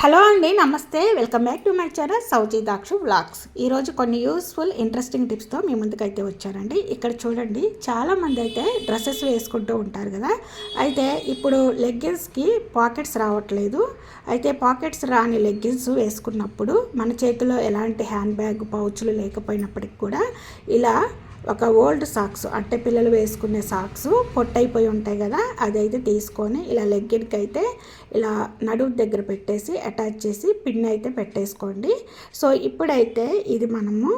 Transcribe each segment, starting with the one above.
Hello అండి నమస్తే. Welcome back to my channel Sowji Dakshu vlogs. ఈరోజు కొన్ని యూస్ఫుల్ ఇంట్రెస్టింగ్ టిప్స్తో మీ ముందుకైతే వచ్చానండి. ఇక్కడ చూడండి చాలామంది అయితే డ్రెస్సెస్ వేసుకుంటూ ఉంటారు కదా. అయితే ఇప్పుడు లెగ్గిన్స్కి పాకెట్స్ రావట్లేదు. అయితే పాకెట్స్ రాని లెగ్గిన్స్ వేసుకున్నప్పుడు మన చేతిలో ఎలాంటి హ్యాండ్ బ్యాగ్ పౌచ్లు లేకపోయినప్పటికి కూడా ఇలా ఒక ఓల్డ్ సాక్స్ అట్టె పిల్లలు వేసుకునే సాక్స్ పొట్టయిపోయి ఉంటాయి కదా అదైతే తీసుకొని ఇలా లెగ్గిన్కి అయితే ఇలా నడువు దగ్గర పెట్టేసి అటాచ్ చేసి పిన్ అయితే పెట్టేసుకోండి. సో ఇప్పుడైతే ఇది మనము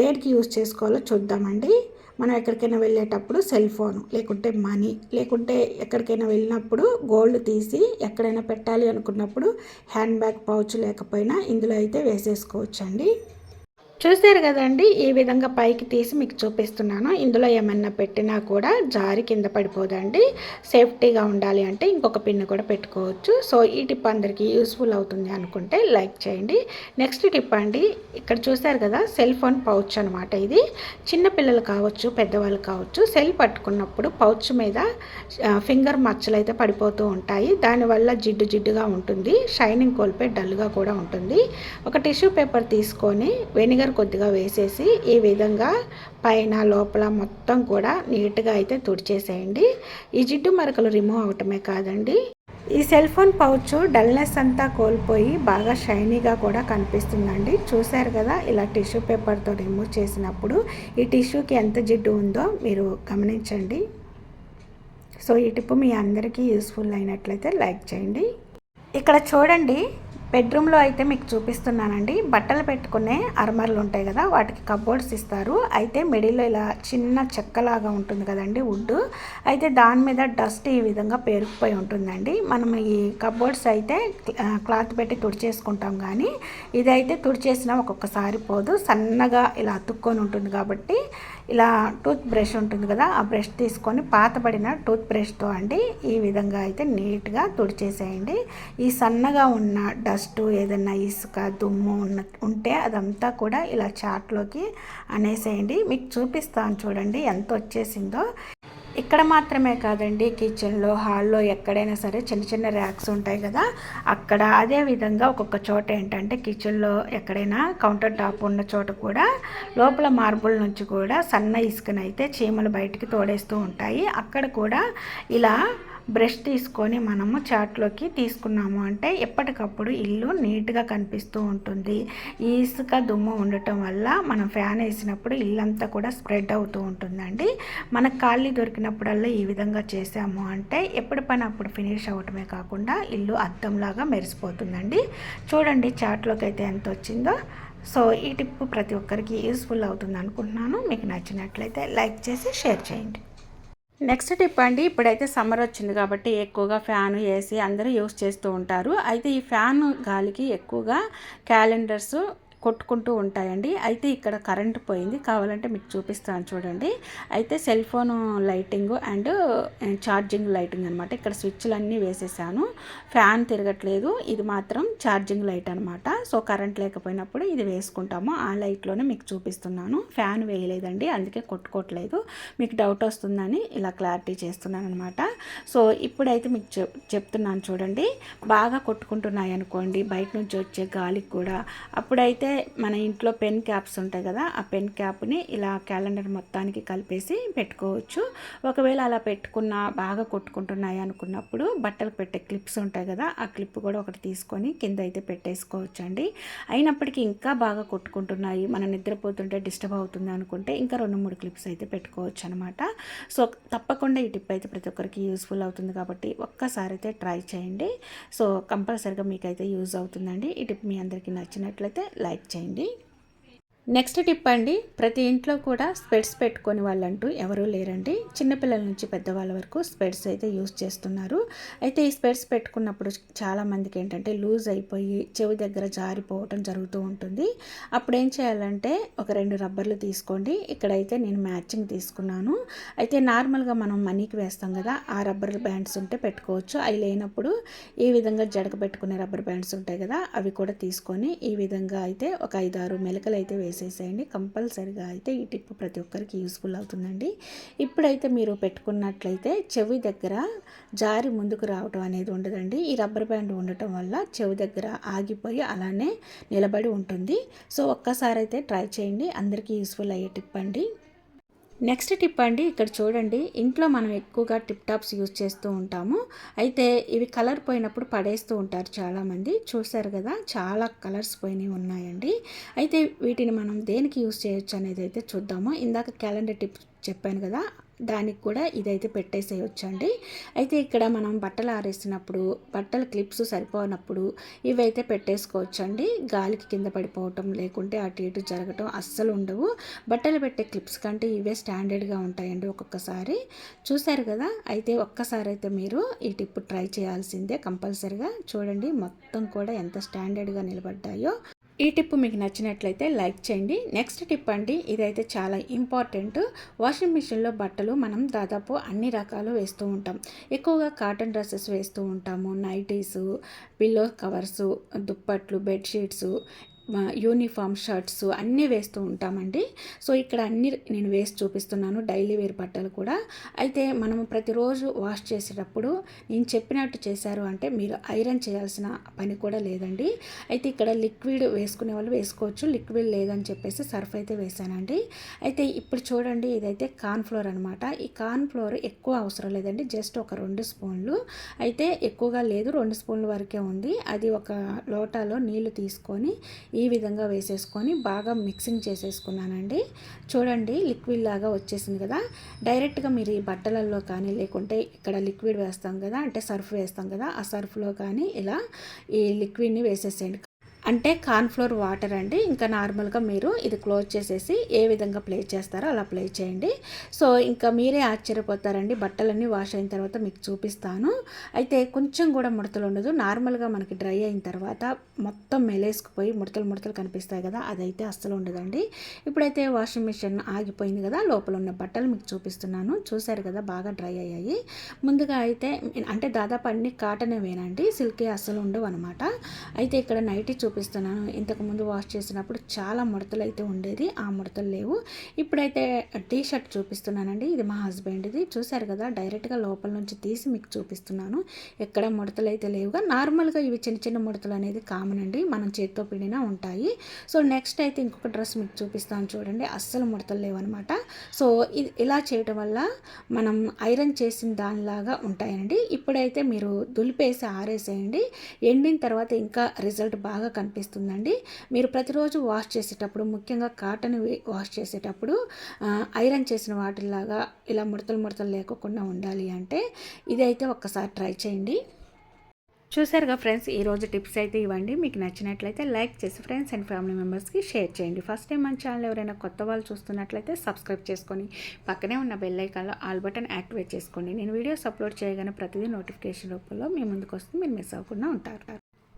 దేనికి యూజ్ చేసుకోవాలో చూద్దామండి. మనం ఎక్కడికైనా వెళ్ళేటప్పుడు సెల్ ఫోన్ లేకుంటే మనీ లేకుంటే ఎక్కడికైనా వెళ్ళినప్పుడు గోల్డ్ తీసి ఎక్కడైనా పెట్టాలి అనుకున్నప్పుడు హ్యాండ్ బ్యాగ్ పౌచ్ లేకపోయినా ఇందులో అయితే వేసేసుకోవచ్చండి. చూసారు కదండి ఈ విధంగా పైకి తీసి మీకు చూపిస్తున్నాను. ఇందులో ఏమన్నా పెట్టినా కూడా జారి కింద పడిపోదండి. సేఫ్టీగా ఉండాలి అంటే ఇంకొక పిన్ కూడా పెట్టుకోవచ్చు. సో ఈ టిప్ అందరికీ యూస్ఫుల్ అవుతుంది అనుకుంటే లైక్ చేయండి. నెక్స్ట్ టిప్ అండి ఇక్కడ చూసారు కదా సెల్ ఫోన్ పౌచ్ అనమాట ఇది. చిన్నపిల్లలు కావచ్చు పెద్దవాళ్ళు కావచ్చు సెల్ పట్టుకున్నప్పుడు పౌచ్ మీద ఫింగర్ మచ్చలు అయితే పడిపోతూ ఉంటాయి. దానివల్ల జిడ్డు జిడ్డుగా ఉంటుంది. షైనింగ్ కోల్పోయి డల్గా కూడా ఉంటుంది. ఒక టిష్యూ పేపర్ తీసుకొని వెనిగర్ వెనిగర్ కొద్దిగా వేసేసి ఈ విధంగా పైన లోపల మొత్తం కూడా నీట్గా అయితే తుడిచేసేయండి. ఈ జిడ్డు మరకలు రిమూవ్ అవటమే కాదండి. ఈ సెల్ ఫోన్ పౌచ్ డల్నెస్ అంతా కోల్పోయి బాగా షైనీగా కూడా కనిపిస్తుందండి. చూశారు కదా ఇలా టిష్యూ పేపర్తో రిమూవ్ చేసినప్పుడు ఈ టిష్యూకి ఎంత జిడ్డు ఉందో మీరు గమనించండి. సో ఈ టిప్పు మీ అందరికీ యూస్ఫుల్ అయినట్లయితే లైక్ చేయండి. ఇక్కడ చూడండి బెడ్రూమ్లో అయితే మీకు చూపిస్తున్నానండి. బట్టలు పెట్టుకునే అర్మర్లు ఉంటాయి కదా వాటికి కబోర్డ్స్ ఇస్తారు. అయితే మిడిల్లో ఇలా చిన్న చెక్కలాగా ఉంటుంది కదండి వుడ్. అయితే దాని మీద డస్ట్ ఈ విధంగా పేరుకుపోయి ఉంటుందండి. మనం ఈ కబోర్డ్స్ అయితే క్లాత్ పెట్టి తుడిచేసుకుంటాం కానీ ఇదైతే తుడిచేసినా ఒక్కొక్కసారి పోదు. సన్నగా ఇలా అతుక్కొని ఉంటుంది కాబట్టి ఇలా టూత్ బ్రష్ ఉంటుంది కదా ఆ బ్రష్ తీసుకొని పాతబడిన టూత్ బ్రష్తో అండి ఈ విధంగా అయితే నీట్గా తుడిచేసేయండి. ఈ సన్నగా ఉన్న డస్ట్ ఏదైనా ఇసుక దుమ్ము ఉన్న ఉంటే అదంతా కూడా ఇలా చాట్లోకి అనేసేయండి. మీకు చూపిస్తాను చూడండి ఎంత వచ్చేసిందో. ఇక్కడ మాత్రమే కాదండి కిచెన్లో హాల్లో ఎక్కడైనా సరే చిన్న చిన్న ర్యాక్స్ ఉంటాయి కదా. అక్కడ అదే విధంగా ఒక్కొక్క చోట ఏంటంటే కిచెన్లో ఎక్కడైనా కౌంటర్ టాప్ ఉన్న చోట కూడా లోపల మార్బుల్ నుంచి కూడా సన్న ఇసుకనైతే చీమలు బయటికి తోడేస్తూ ఉంటాయి. అక్కడ కూడా ఇలా బ్రష్ తీసుకొని మనము చాట్లోకి తీసుకున్నాము. అంటే ఎప్పటికప్పుడు ఇల్లు నీట్గా కనిపిస్తూ ఉంటుంది. ఇసుక దుమ్ము ఉండటం వల్ల మనం ఫ్యాన్ వేసినప్పుడు ఇల్లంతా కూడా స్ప్రెడ్ అవుతూ ఉంటుందండి. మనకు ఖాళీ దొరికినప్పుడల్లా ఈ విధంగా చేసాము అంటే ఎప్పటి పని అప్పుడు ఫినిష్ అవ్వటమే కాకుండా ఇల్లు అద్దంలాగా మెరిసిపోతుందండి. చూడండి చాట్లోకి అయితే ఎంత వచ్చిందో సో ఈ టిప్ ప్రతి ఒక్కరికి యూస్ఫుల్ అవుతుంది అనుకుంటున్నాను. మీకు నచ్చినట్లయితే లైక్ చేసి షేర్ చేయండి. నెక్స్ట్ టిప్ అండి ఇప్పుడైతే సమ్మర్ వచ్చింది కాబట్టి ఎక్కువగా ఫ్యాన్ ఏసీ అందరూ యూస్ చేస్తూ ఉంటారు. అయితే ఈ ఫ్యాన్ గాలికి ఎక్కువగా క్యాలెండర్స్ కొట్టుకుంటూ ఉంటాయండి. అయితే ఇక్కడ కరెంట్ పోయింది. కావాలంటే మీకు చూపిస్తాను చూడండి. అయితే cell phone lighting and charging lighting అనమాట ఇక్కడ స్విచ్లు అన్నీ వేసేసాను. ఫ్యాన్ తిరగట్లేదు. ఇది మాత్రం ఛార్జింగ్ లైట్ అనమాట సో కరెంట్ లేకపోయినప్పుడు ఇది వేసుకుంటాము. ఆ లైట్లోనే మీకు చూపిస్తున్నాను. ఫ్యాన్ వేయలేదండి. అందుకే కొట్టుకోవట్లేదు. మీకు డౌట్ వస్తుందని ఇలా క్లారిటీ చేస్తున్నాను అనమాట సో ఇప్పుడైతే మీకు చెప్తున్నాను చూడండి. బాగా కొట్టుకుంటున్నాయి అనుకోండి బయట నుంచి వచ్చే గాలికి కూడా. అప్పుడైతే మన ఇంట్లో పెన్ క్యాప్స్ ఉంటాయి కదా ఆ పెన్ క్యాప్ని ఇలా క్యాలెండర్ మొత్తానికి కలిపేసి పెట్టుకోవచ్చు. ఒకవేళ అలా పెట్టుకున్న బాగా కొట్టుకుంటున్నాయి అనుకున్నప్పుడు బట్టలు పెట్టే క్లిప్స్ ఉంటాయి కదా ఆ క్లిప్ కూడా ఒకటి తీసుకొని కింద అయితే పెట్టేసుకోవచ్చు అండి అయినప్పటికీ ఇంకా బాగా కొట్టుకుంటున్నాయి మనం నిద్రపోతుంటే డిస్టర్బ్ అవుతుంది అనుకుంటే ఇంకా రెండు మూడు క్లిప్స్ అయితే పెట్టుకోవచ్చు అనమాట సో తప్పకుండా ఈ టిప్ అయితే ప్రతి ఒక్కరికి యూస్ఫుల్ అవుతుంది కాబట్టి ఒక్కసారి అయితే ట్రై చేయండి. సో కంపల్సరిగా మీకైతే యూజ్ అవుతుందండి. ఈ టిప్ మీ అందరికీ నచ్చినట్లయితే లైక్ చేయండి. నెక్స్ట్ టిప్ అండి ప్రతి ఇంట్లో కూడా స్పెడ్స్ పెట్టుకొని వాళ్ళంటూ ఎవరూ లేరండి. చిన్నపిల్లల నుంచి పెద్దవాళ్ళ వరకు స్పెడ్స్ అయితే యూజ్ చేస్తున్నారు. అయితే ఈ స్పెడ్స్ పెట్టుకున్నప్పుడు చాలామందికి ఏంటంటే లూజ్ అయిపోయి చెవి దగ్గర జారిపోవటం జరుగుతూ ఉంటుంది. అప్పుడు ఏం చేయాలంటే ఒక రెండు రబ్బర్లు తీసుకోండి. ఇక్కడైతే నేను మ్యాచింగ్ తీసుకున్నాను. అయితే నార్మల్గా మనం మనీకి వేస్తాం కదా ఆ రబ్బర్ బ్యాండ్స్ ఉంటే పెట్టుకోవచ్చు. అవి లేనప్పుడు ఈ విధంగా జడక పెట్టుకునే రబ్బర్ బ్యాండ్స్ ఉంటాయి కదా అవి కూడా తీసుకొని ఈ విధంగా అయితే ఒక ఐదారు మెలకలు అయితే వేసి చేసేసేయండి కంపల్సరిగా అయితే ఈ టిప్ ప్రతి ఒక్కరికి యూస్ఫుల్ అవుతుందండి. ఇప్పుడైతే మీరు పెట్టుకున్నట్లయితే చెవి దగ్గర జారి ముందుకు రావటం అనేది ఉండదండి. ఈ రబ్బర్ బ్యాండ్ ఉండటం వల్ల చెవి దగ్గర ఆగిపోయి అలానే నిలబడి ఉంటుంది. సో ఒక్కసారి అయితే ట్రై చేయండి. అందరికీ యూస్ఫుల్ అయ్యే టిప్ అండి. నెక్స్ట్ టిప్ అండి ఇక్కడ చూడండి ఇంట్లో మనం ఎక్కువగా టిప్ టాప్స్ యూజ్ చేస్తూ ఉంటాము. అయితే ఇవి కలర్ పోయినప్పుడు పడేస్తూ ఉంటారు చాలామంది. చూశారు కదా చాలా కలర్స్ పోయినవి ఉన్నాయండి. అయితే వీటిని మనం దేనికి యూజ్ చేయొచ్చు అనేది అయితే చూద్దాము. ఇందాక క్యాలెండర్ టిప్ చెప్పాను కదా దానికి కూడా ఇదైతే పెట్టేసేయొచ్చండి. అయితే ఇక్కడ మనం బట్టలు ఆరేసినప్పుడు బట్టల క్లిప్స్ సరిపోనప్పుడు ఇవైతే పెట్టేసుకోవచ్చండి. గాలికి కింద పడిపోవటం లేకుంటే అటు ఇటు జరగటం అస్సలు ఉండవు. బట్టలు పెట్టే క్లిప్స్ కంటే ఇవే స్టాండర్డ్గా ఉంటాయండి ఒక్కొక్కసారి. చూశారు కదా? అయితే ఒక్కసారి అయితే మీరు ఈ టిప్ ట్రై చేయాల్సిందే కంపల్సరిగా. చూడండి మొత్తం కూడా ఎంత స్టాండర్డ్గా నిలబడ్డాయో. ఈ టిప్ మీకు నచ్చినట్లయితే లైక్ చేయండి. నెక్స్ట్ టిప్ అండి ఇదైతే చాలా ఇంపార్టెంట్. వాషింగ్ మిషన్లో బట్టలు మనం దాదాపు అన్ని రకాలు వేస్తూ ఉంటాం. ఎక్కువగా కాటన్ డ్రెస్సెస్ వేస్తూ ఉంటాము. నైటీసు పిల్లో కవర్సు దుప్పట్లు బెడ్షీట్స్ యూనిఫామ్ షర్ట్స్ అన్నీ వేస్తూ ఉంటామండి. సో ఇక్కడ అన్ని నేను వేసి చూపిస్తున్నాను డైలీ వేర్ బట్టలు కూడా. అయితే మనము ప్రతిరోజు వాష్ చేసేటప్పుడు నేను చెప్పినట్టు చేశారు అంటే మీరు ఐరన్ చేయాల్సిన పని కూడా లేదండి. అయితే ఇక్కడ లిక్విడ్ వేసుకునే వాళ్ళు వేసుకోవచ్చు లిక్విడ్ లేదని చెప్పేసి సర్ఫ్ అయితే వేసానండి అయితే ఇప్పుడు చూడండి ఇదైతే కార్న్ఫ్లోర్ అనమాట ఈ కార్న్ ఫ్లోర్ ఎక్కువ అవసరం లేదండి జస్ట్ ఒక రెండు స్పూన్లు. అయితే ఎక్కువగా లేదు రెండు స్పూన్ల వరకే ఉంది. అది ఒక లోటాలో నీళ్ళు తీసుకొని ఈ విధంగా వేసేసుకొని బాగా మిక్సింగ్ చేసేసుకున్నానండి. చూడండి లిక్విడ్ లాగా వచ్చేసింది కదా. డైరెక్ట్గా మీరు ఈ బట్టలలో కానీ లేకుంటే ఇక్కడ లిక్విడ్ వేస్తాం కదా అంటే సర్ఫ్ వేస్తాం కదా ఆ సర్ఫ్లో కానీ ఇలా ఈ లిక్విడ్ని వేసేసేయండి. అంటే కార్న్ఫ్లోర్ వాటర్ అండి. ఇంకా నార్మల్గా మీరు ఇది క్లోజ్ చేసేసి ఏ విధంగా ప్లే చేస్తారో అలా ప్లే చేయండి. సో ఇంకా మీరే ఆశ్చర్యపోతారండి. బట్టలన్నీ వాష్ అయిన తర్వాత మీకు చూపిస్తాను. అయితే కొంచెం కూడా ముడతలు ఉండదు. నార్మల్గా మనకి డ్రై అయిన తర్వాత మొత్తం మెలేసుకుపోయి ముడతలు ముడతలు కనిపిస్తాయి కదా అదైతే అస్సలు ఉండదండి. ఇప్పుడైతే వాషింగ్ మిషన్ ఆగిపోయింది కదా లోపల ఉన్న బట్టలు మీకు చూపిస్తున్నాను. చూశారు కదా బాగా డ్రై అయ్యాయి. ముందుగా అయితే అంటే దాదాపు అన్ని కాటనే వేనండి. సిల్కే అస్సలు ఉండవు అనమాట అయితే ఇక్కడ నైటీ చూపి చూపిస్తున్నాను. ఇంతకుముందు వాష్ చేసినప్పుడు చాలా ముడతలు అయితే ఉండేది ఆ ముడతలు లేవు. ఇప్పుడైతే టీ షర్ట్ చూపిస్తున్నానండి. ఇది మా హస్బెండ్ది. చూశారు కదా డైరెక్ట్గా లోపల నుంచి తీసి మీకు చూపిస్తున్నాను. ఎక్కడ ముడతలు అయితే లేవుగా నార్మల్గా ఇవి చిన్న చిన్న ముడతలు అనేది కామన్ అండి. మనం చేతితో పిండినా ఉంటాయి. సో నెక్స్ట్ అయితే ఇంకొక డ్రెస్ మీకు చూపిస్తాను చూడండి. అస్సలు ముడతలు లేవన్నమాట సో ఇది ఇలా చేయటం వల్ల మనం ఐరన్ చేసిన దానిలాగా ఉంటాయండి. ఇప్పుడైతే మీరు దులిపేసి ఆరేసేయండి. ఎండిన తర్వాత ఇంకా రిజల్ట్ బాగా అనిపిస్తుందండి. మీరు ప్రతిరోజు వాష్ చేసేటప్పుడు ముఖ్యంగా కాటన్ వాష్ చేసేటప్పుడు ఐరన్ చేసిన వాటిలాగా ఇలా ముడతలు ముడతలు లేకుండా ఉండాలి అంటే ఇదైతే ఒక్కసారి ట్రై చేయండి. చూసారుగా ఫ్రెండ్స్ ఈరోజు టిప్స్ అయితే ఇవ్వండి. మీకు నచ్చినట్లయితే లైక్ చేసి ఫ్రెండ్స్ అండ్ ఫ్యామిలీ మెంబర్స్కి షేర్ చేయండి. ఫస్ట్ టైం మన ఛానల్ ఎవరైనా కొత్త వాళ్ళు చూస్తున్నట్లయితే సబ్స్క్రైబ్ చేసుకొని పక్కనే ఉన్న బెల్ ఐకాన్లో ఆల్ బటన్ యాక్టివేట్ చేసుకోండి. నేను వీడియోస్ అప్లోడ్ చేయగానే ప్రతిదీ నోటిఫికేషన్ రూపంలో మీ ముందుకు వస్తే మీరు మిస్ అవ్వకుండా ఉంటారు.